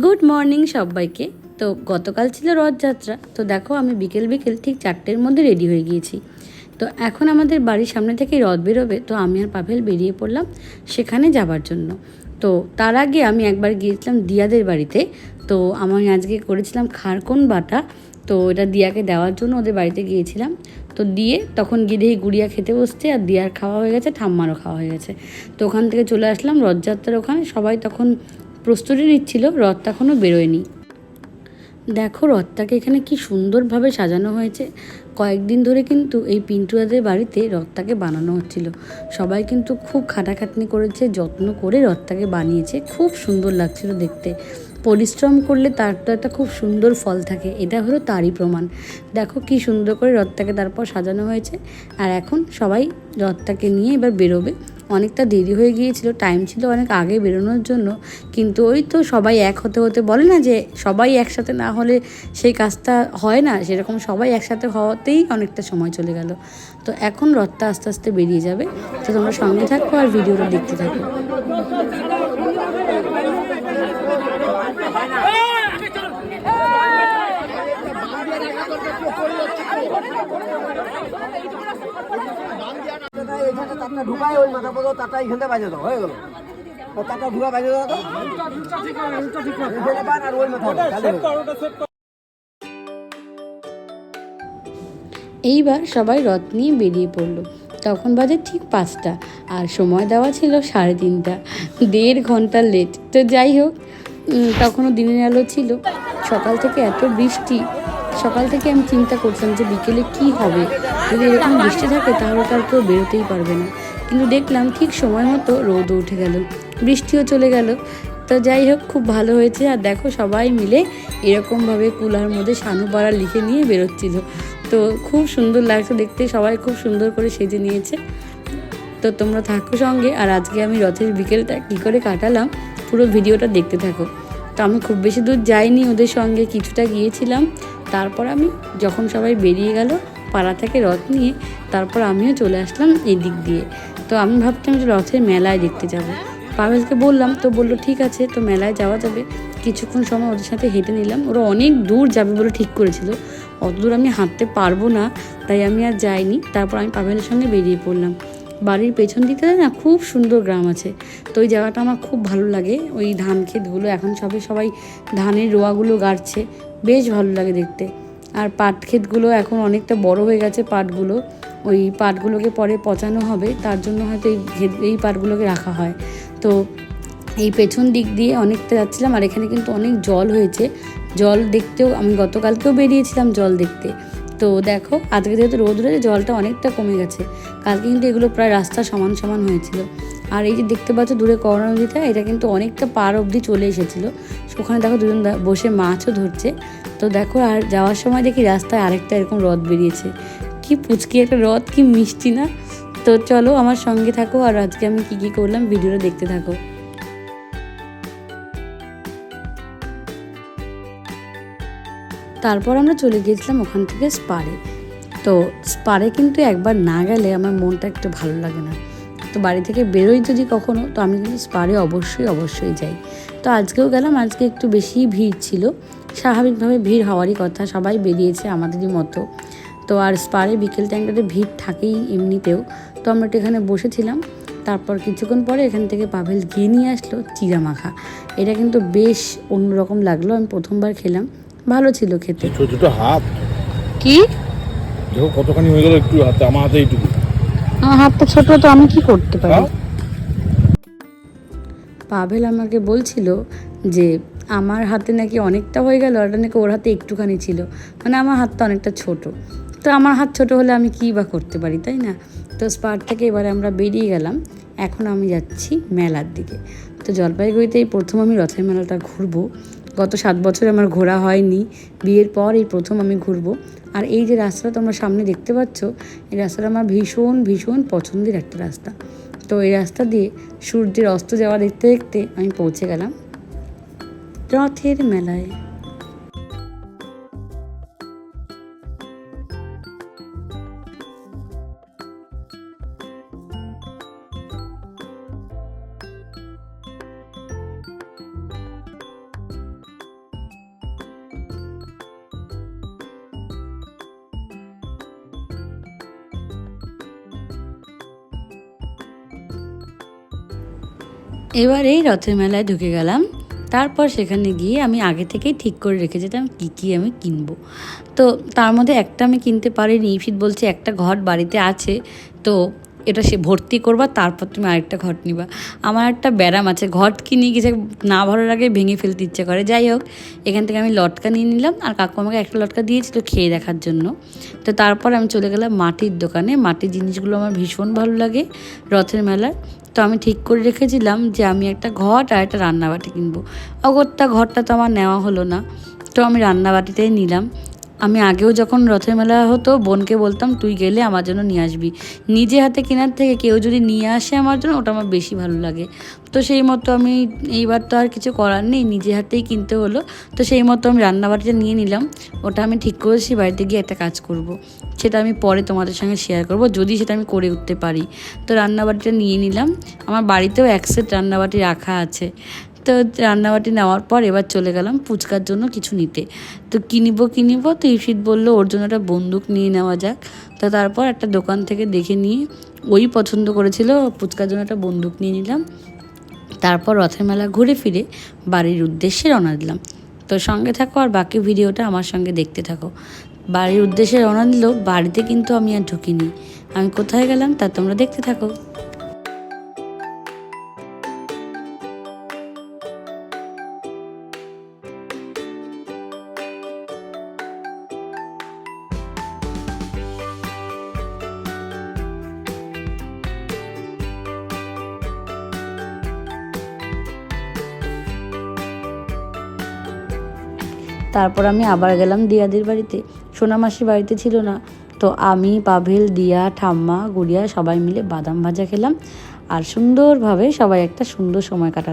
Good morning সবাইকে। তো গতকাল ছিল রথযাত্রা। তো দেখো আমি বিকেল বিকেল ঠিক চারটের মধ্যে রেডি হয়ে গিয়েছি। তো এখন আমাদের বাড়ির সামনে থেকেই রথ বেরোবে। তো আমি আর পাভেল বেরিয়ে পড়লাম সেখানে যাবার জন্য। তো তার আগে আমি একবার গিয়েছিলাম দিয়াদের বাড়িতে। তো আমি আজকে করেছিলাম খারকন বাটা। তো এটা দিয়াকে দেওয়ার জন্য ওদের বাড়িতে গিয়েছিলাম। তো দিয়ে তখন গিয়ে দেখি গুড়িয়া খেতে বসছে আর দিয়ার খাওয়া হয়ে গেছে, ঠাম্মারও খাওয়া হয়ে গেছে। তো ওখান থেকে চলে আসলাম রথযাত্রার ওখানে। সবাই তখন প্রস্তুতি নিচ্ছিল রথ এখনও বেরোয়নি। দেখো রথটাকে এখানে কি সুন্দরভাবে সাজানো হয়েছে। কয়েকদিন ধরে কিন্তু এই পিন্টুয়াদের বাড়িতে রথটাকে বানানো হচ্ছিল। সবাই কিন্তু খুব খাটাখাটনি করেছে, যত্ন করে রথটাকে বানিয়েছে। খুব সুন্দর লাগছিল দেখতে। পরিশ্রম করলে তার তো একটা খুব সুন্দর ফল থাকে, এটা হলো তারই প্রমাণ। দেখো কি সুন্দর করে রথটাকে তারপর সাজানো হয়েছে। আর এখন সবাই রথটাকে নিয়ে এবার বেরোবে। অনেকটা দেরি হয়ে গিয়েছিল টাইম ছিল অনেক আগে বেরোনোর জন্য কিন্তু ওই তো সবাই এক হতে হতে বলে না যে সবাই একসাথে না হলে সেই কাজটা হয় না সেরকম সবাই একসাথে হওয়াতেই অনেকটা সময় চলে গেল তো এখন রথটা আস্তে আস্তে বেরিয়ে যাবে তো তোমরা সঙ্গে থাকো আর ভিডিওটা দেখতে থাকো ঢুকায় ওই মাথা বাজে দাও, হয়ে গেল। ঢুকা বাজে দাও তো। আর ওই মাথা এইবার সবাই রথ নিয়ে বেরিয়ে পড়ল। তখন বাজে ঠিক পাঁচটা, আর সময় দেওয়া ছিল সাড়ে তিনটা। দেড় ঘণ্টা লেট তো যাই হোক তখনও দিনের আলো ছিল। সকাল থেকে এত বৃষ্টি সকাল থেকে আমি চিন্তা করছিলাম যে বিকেলে কি হবে। যদি এরকম বৃষ্টি থাকে তাহলে তো আর কেউ বেরোতেই পারবে না। কিন্তু দেখলাম ঠিক সময় মতো রোদ উঠে গেল। বৃষ্টিও চলে গেল। তো যাই হোক, খুব ভালো হয়েছে। আর দেখো সবাই মিলে এরকমভাবে কুলার মধ্যে সানুপাড়া লিখে নিয়ে বেরোচ্ছিল। তো খুব সুন্দর লাগছে দেখতে। সবাই খুব সুন্দর করে সেজে নিয়েছে। তো তোমরা থাকো সঙ্গে। আর আজকে আমি রথের বিকেলটা কী করে কাটালাম, পুরো ভিডিওটা দেখতে থাকো। তো আমি খুব বেশি দূর যাইনি ওদের সঙ্গে, কিছুটা গিয়েছিলাম। তারপর আমি যখন সবাই বেরিয়ে গেল পাড়া থেকে রথ নিয়ে, তারপর আমিও চলে আসলাম এই দিক দিয়ে। তো আমি ভাবতাম যে রথের মেলায় দেখতে যাব। পাভেলকে বললাম, তো বলল, ঠিক আছে, তো মেলায় যাওয়া যাবে। কিছুক্ষণ সময় ওদের সাথে হেঁটে নিলাম। ওরা অনেক দূর যাবে বলে ঠিক করেছিল। অত দূর আমি হাঁটতে পারব না, তাই আমি আর যাইনি। তারপর আমি পাভেলের সঙ্গে বেরিয়ে পড়লাম। বাড়ির পেছন দিকটা না খুব সুন্দর গ্রাম আছে। তো ওই জায়গাটা আমার খুব ভালো লাগে। ওই ধান ক্ষেতগুলো এখন সবে সবাই ধানের রোয়াগুলো গাড়ছে। বেশ ভালো লাগে দেখতে। আর পাট ক্ষেতগুলো এখন অনেকটা বড় হয়ে গেছে পাটগুলো। ওই পাটগুলোকে পরে পচানো হবে, তার জন্য হয়তো এই এই পাটগুলোকে রাখা হয়। তো এই পেছন দিক দিয়ে অনেকটা যাচ্ছিলাম, আর এখানে কিন্তু অনেক জল হয়েছে। জল দেখতেও, আমি গতকালকেও বেরিয়েছিলাম জল দেখতে। তো দেখো, আজকে যেহেতু রোদ রয়েছে, জলটা অনেকটা কমে গেছে। কালকে কিন্তু এগুলো প্রায় রাস্তা সমান সমান হয়েছিল। আর এই যে দেখতে পাচ্ছ দূরে করোনা নদীটা, এটা কিন্তু অনেকটা পার অবধি চলে এসেছিল। ওখানে দেখো দুজন বসে মাছও ধরছে। তো দেখো, আর যাওয়ার সময় দেখি রাস্তায় আরেকটা এরকম রথ বেরিয়েছে। কি পুচকি একটা রথ, কি মিষ্টি না? তো চলো আমার সঙ্গে থাকো, আর আজকে আমি কী কী করলাম, ভিডিওটা দেখতে থাকো। তারপর আমরা চলে গিয়েছিলাম ওখান থেকে স্পারে। তো স্পারে কিন্তু একবার না গেলে আমার মনটা একটু ভালো লাগে না। তো বাড়ি থেকে বেরোই যদি কখনো, তো আমি কিন্তু স্পারে অবশ্যই অবশ্যই যাই। তো আজকেও গেলাম, আজকে একটু বেশি ভিড় ছিল। স্বাভাবিকভাবে ভিড় হওয়ারই কথা, সবাই বেরিয়েছে আমাদেরই মতো। তো আর স্পারে বিকেল টাইমটাতে ভিড় থাকেই এমনিতেও। তো আমরা একটু এখানে বসেছিলাম, তারপর কিছুক্ষণ পরে এখান থেকে পাভেল গিয়ে নিয়ে আসলো চিরা মাখা এটা কিন্তু বেশ অন্যরকম লাগল, আমি প্রথমবার খেলাম। ভালো ছিল খেতে। ছোট ছোট হাত। কি? দেখো কতখানি হয়ে গেল একটু হাতে আমার হাতে এইটুকু। আমার হাতটা ছোট তো আমি কি করতে পারি? হ্যাঁ? পাভেল আমাকে বলছিল যে আমার হাতে নাকি অনেকটা হয়ে গেল ওটা নাকি ওর হাতে একটুখানি ছিল। মানে আমার হাতটা অনেকটা ছোট। তো আমার হাত ছোট হলে আমি কী বা করতে পারি তাই না? তো স্পার থেকে এবারে আমরা বেরিয়ে গেলাম। এখন আমি যাচ্ছি মেলার দিকে। তো জলপাইগুড়িতে এই প্রথম আমি রথের মেলাটা ঘুরবো। গত সাত বছর আমার ঘোরা হয়নি। বিয়ের পর এই প্রথম আমি ঘুরব। আর এই যে রাস্তাটা তোমরা সামনে দেখতে পাচ্ছ, এই রাস্তাটা আমার ভীষণ ভীষণ পছন্দের একটা রাস্তা। তো এই রাস্তা দিয়ে সূর্যের অস্ত যাওয়া দেখতে দেখতে আমি পৌঁছে গেলাম রথের মেলায়। এবার এই রথের মেলায় ঢুকে গেলাম। তারপর সেখানে গিয়ে আমি আগে থেকেই ঠিক করে রেখে যেতাম কী কী আমি কিনবো। তো তার মধ্যে একটা আমি কিনতে পারিনি। ইফিত বলছে একটা ঘট বাড়িতে আছে। তো এটা সে ভর্তি করবা, তারপর তুমি আরেকটা ঘট নিবা। আমার একটা ব্যারাম আছে, ঘট কিনে গেছে না ভরার আগে ভেঙে ফেলতে ইচ্ছে করে। যাই হোক, এখান থেকে আমি লটকা নিয়ে নিলাম। আর কাকু আমাকে একটা লটকা দিয়েছিল খেয়ে দেখার জন্য। তো তারপর আমি চলে গেলাম মাটির দোকানে। মাটির জিনিসগুলো আমার ভীষণ ভালো লাগে রথের মেলার তো আমি ঠিক করে রেখেছিলাম যে আমি একটা ঘট আর একটা রান্নাবাটি কিনবো। অগত্যা ঘরটা তো আমার নেওয়া হলো না। তো আমি রান্নাবাটিতেই নিলাম। আমি আগেও যখন রথের মেলা হতো, বোনকে বলতাম, তুই গেলে আমার জন্য নিয়ে আসবি। নিজে হাতে কেনার থেকে কেউ যদি নিয়ে আসে আমার জন্য, ওটা আমার বেশি ভালো লাগে। তো সেই মতো আমি এইবার তো আর কিছু করার নেই, নিজে হাতেই কিনতে হলো। তো সেই মতো আমি রান্নাবাটিটা নিয়ে নিলাম। ওটা আমি ঠিক করেছি বাড়িতে গিয়ে একটা কাজ করব। সেটা আমি পরে তোমাদের সঙ্গে শেয়ার করব, যদি সেটা আমি করে উঠতে পারি। তো রান্নাবাটিটা নিয়ে নিলাম। আমার বাড়িতেও এক সেট রান্নাবাটি রাখা আছে। তো রান্নাবাটি নেওয়ার পর এবার চলে গেলাম ফুচকার জন্য কিছু নিতে। তো কিনিব কিনিব তো ইফিত বলল, ওর জন্য একটা বন্দুক নিয়ে নেওয়া যাক। তো তারপর একটা দোকান থেকে দেখে নিয়ে ওই পছন্দ করেছিল, ফুচকার জন্য একটা বন্দুক নিয়ে নিলাম। তারপর রথের মেলা ঘুরে ফিরে বাড়ির উদ্দেশ্যে রওনা দিলাম। তো সঙ্গে থাকো আর বাকি ভিডিওটা আমার সঙ্গে দেখতে থাকো। বাড়ির উদ্দেশ্যে রওনা দিল বাড়িতে কিন্তু আমি আর ঢুকিনি। আমি কোথায় গেলাম তা তোমরা দেখতে থাকো। তারপর আমি আবার গেলাম দিয়াদের বাড়িতে। সোনামাসি বাড়িতে ছিল না। তো আমি, পাভেল, দিয়া, ঠাম্মা, গুড়িয়া সবাই মিলে বাদাম ভাজা খেলাম। আর সুন্দরভাবে সবাই একটা সুন্দর সময় কাটালাম।